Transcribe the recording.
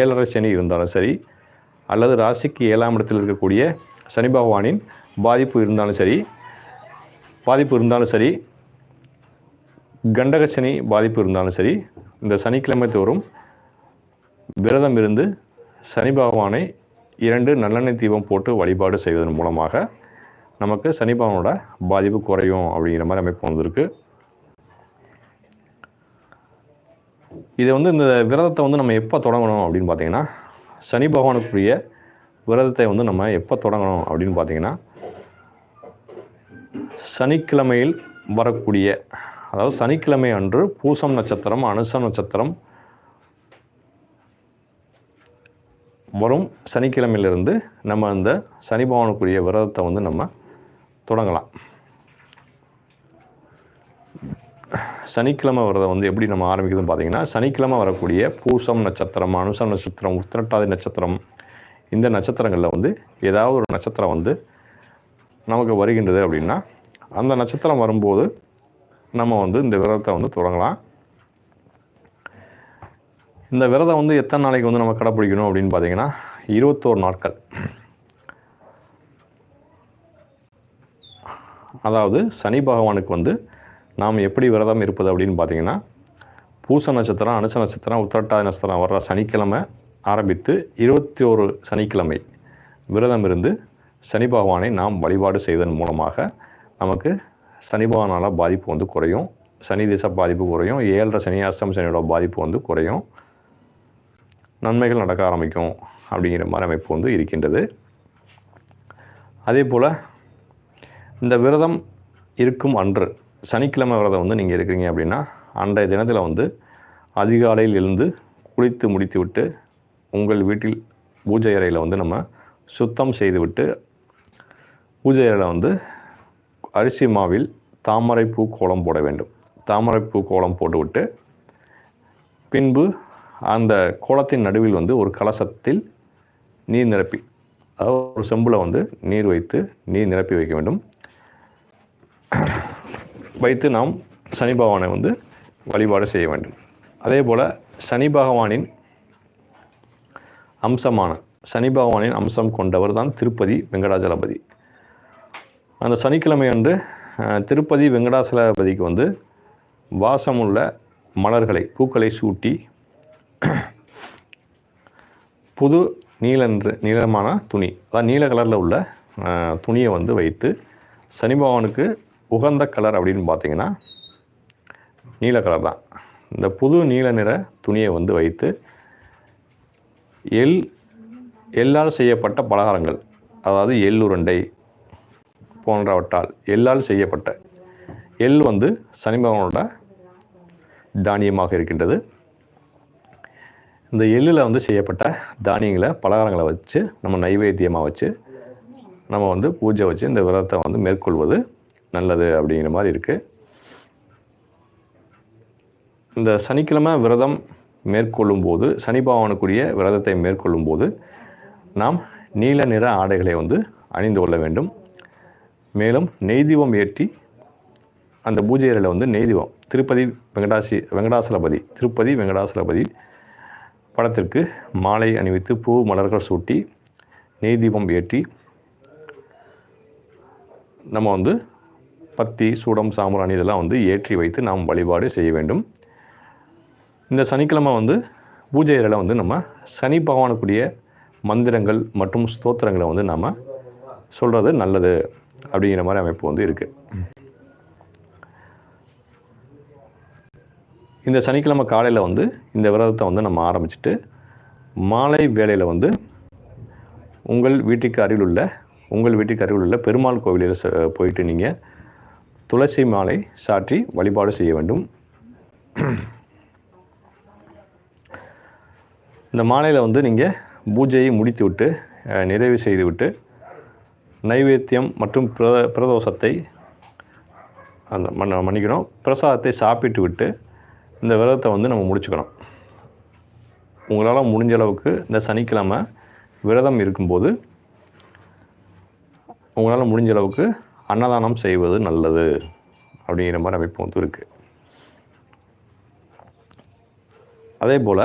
ஏழரை சனி இருந்தாலும் சரி அல்லது ராசிக்கு ஏழாம் இடத்தில் இருக்கக்கூடிய சனி பகவானின் பாதிப்பு இருந்தாலும் சரி பாதிப்பு இருந்தாலும் சரி கண்டக சனி பாதிப்பு இருந்தாலும் சரி இந்த சனிக்கிழமை தோறும் விரதம் இருந்து சனி பகவானை இரண்டு நல்லெண்ணெய் தீபம் போட்டு வழிபாடு செய்வதன் மூலமாக நமக்கு சனி பகவானோட பாதிப்பு குறையும் அப்படிங்கிற மாதிரி அமைப்பு வந்திருக்கு. இதை வந்து இந்த விரதத்தை வந்து நம்ம எப்போ தொடங்கணும் அப்படின்னு பார்த்தீங்கன்னா சனி பகவானுக்குரிய விரதத்தை வந்து நம்ம எப்போ தொடங்கணும் அப்படின்னு பார்த்தீங்கன்னா சனிக்கிழமையில் வரக்கூடிய அதாவது சனிக்கிழமை அன்று பூசம் நட்சத்திரம் அனுசம் நட்சத்திரம் வரும். சனிக்கிழமையிலிருந்து நம்ம அந்த சனி பகவானுக்குரிய விரதத்தை வந்து நம்ம தொடங்கலாம். சனிக்கிழமை விரதம் வந்து எப்படி நம்ம ஆரம்பிக்கிறதுன்னு பார்த்தீங்கன்னா சனிக்கிழமை வரக்கூடிய பூசம் நட்சத்திரம் அனுசம் நட்சத்திரம் உத்திரட்டாதி நட்சத்திரம் இந்த நட்சத்திரங்களில் வந்து ஏதாவது ஒரு நட்சத்திரம் வந்து நமக்கு வருகின்றது அப்படின்னா அந்த நட்சத்திரம் வரும்போது நம்ம வந்து இந்த விரதத்தை வந்து தொடங்கலாம். இந்த விரதம் வந்து எத்தனை நாளைக்கு வந்து நம்ம கடைப்பிடிக்கணும் அப்படின்னு பார்த்தீங்கன்னா இருபத்தோரு நாட்கள். அதாவது சனி பகவானுக்கு வந்து நாம் எப்படி விரதம் இருப்பது அப்படின்னு பார்த்தீங்கன்னா பூச நட்சத்திரம் அனுச நட்சத்திரம் உத்திரட்டாதி நட்சத்திரம் வர்ற சனிக்கிழமை ஆரம்பித்து இருபத்தி ஒரு சனிக்கிழமை விரதம் இருந்து சனி பகவானை நாம் வழிபாடு செய்வதன் மூலமாக நமக்கு சனி பகவானால் பாதிப்பு வந்து குறையும். சனி திசை பாதிப்பு குறையும். ஏழரை சனி அஷ்டம் சனியோட பாதிப்பு வந்து குறையும். நன்மைகள் நடக்க ஆரம்பிக்கும் அப்படிங்கிற மாதிரி அமைப்பு வந்து இருக்கின்றது. அதே போல் இந்த விரதம் இருக்கும் அன்று சனிக்கிழமை விரதம் வந்து நீங்கள் இருக்கிறீங்க அப்படின்னா அன்றைய தினத்தில் வந்து அதிகாலையில் எழுந்து குளித்து முடித்துவிட்டு உங்கள் வீட்டில் பூஜை அறையில் வந்து நம்ம சுத்தம் செய்துவிட்டு பூஜை அறையில் வந்து அரிசி மாவில் தாமரைப்பூ கோலம் போட வேண்டும். தாமரைப்பூ கோலம் போட்டுவிட்டு பின்பு அந்த கோலத்தின் நடுவில் வந்து ஒரு கலசத்தில் நீர் நிரப்பி அதாவது ஒரு செம்பில் வந்து நீர் வைத்து நீர் நிரப்பி வைக்க வேண்டும். வைத்து நாம் சனி பகவானை வந்து வழிபாடு செய்ய வேண்டும். அதே போல் சனி பகவானின் அம்சமான சனி பகவானின் அம்சம் கொண்டவர் தான் திருப்பதி வெங்கடாஜலபதி அந்த சனிக்கிழமை அன்று திருப்பதி வெங்கடாசலபதிக்கு வந்து வாசமுள்ள மலர்களை பூக்களை சூட்டி புது நீலன்று நீளமான துணி அதாவது நீல கலரில் உள்ள துணியை வந்து வைத்து சனி பகவானுக்கு உகந்த கலர் அப்படின்னு பார்த்தீங்கன்னா நீல கலர் தான். இந்த புது நீல நிற துணியை வந்து வைத்து எள் எள்ளால் செய்யப்பட்ட பலகாரங்கள் அதாவது எள் உருண்டை போன்றவற்றால் எள்ளால் செய்யப்பட்ட எள் வந்து சனி பகவானோட தானியமாக இருக்கின்றது. இந்த எள்ளில் வந்து செய்யப்பட்ட தானியங்களை பலகாரங்களை வச்சு நம்ம நைவேத்தியமாக வச்சு நம்ம வந்து பூஜை வச்சு இந்த விரதத்தை வந்து மேற்கொள்வது நல்லது அப்படிங்கிற மாதிரி இருக்குது இந்த சனிக்கிழமை விரதம் மேற்கொள்ளும் போது சனி பகவானுக்குரிய விரதத்தை மேற்கொள்ளும் போது நாம் நீல நிற ஆடைகளை வந்து அணிந்து கொள்ள வேண்டும். மேலும் நெய் தீபம் ஏற்றி அந்த பூஜை அறையில் வந்து நெய் தீபம் திருப்பதி வெங்கடாசி வெங்கடாசலபதி திருப்பதி வெங்கடாசலபதி படத்திற்கு மாலை அணிவித்து பூ மலர்கள் சூட்டி நெய் தீபம் ஏற்றி நம்ம வந்து பத்தி சூடம் சாம்பிராணி இதெல்லாம் வந்து ஏற்றி வைத்து நாம் வழிபாடு செய்ய வேண்டும். இந்த சனிக்கிழமை வந்து பூஜை வந்து நம்ம சனி பகவானுக்குரிய மந்திரங்கள் மற்றும் ஸ்தோத்திரங்களை வந்து நம்ம சொல்கிறது நல்லது அப்படிங்கிற மாதிரி அமைப்பு வந்து இருக்குது இந்த சனிக்கிழமை காலையில் வந்து இந்த விரதத்தை வந்து நம்ம ஆரம்பிச்சிட்டு மாலை வேளையில் வந்து உங்கள் வீட்டுக்கு அருகில் உள்ள உங்கள் வீட்டுக்கு அருகில் உள்ள பெருமாள் கோவிலில் ச- போயிட்டு நீங்கள் துளசி மாலை சாற்றி வழிபாடு செய்ய வேண்டும். இந்த மாலையில் வந்து நீங்கள் பூஜையை முடித்து விட்டு நிறைவு செய்துவிட்டு நைவேத்தியம் மற்றும் பிரத பிரதோஷத்தை அந்த மன்ன மன்னிக்கணும். பிரசாதத்தை சாப்பிட்டு விட்டு இந்த விரதத்தை வந்து நம்ம முடிச்சுக்கணும். உங்களால் முடிஞ்ச அளவுக்கு இந்த சனிக்கிழமை விரதம் இருக்கும்போது உங்களால் முடிஞ்ச அளவுக்கு அன்னதானம் செய்வது நல்லது அப்படிங்கிற மாதிரி அமைப்பு வந்து இருக்குது அதே போல்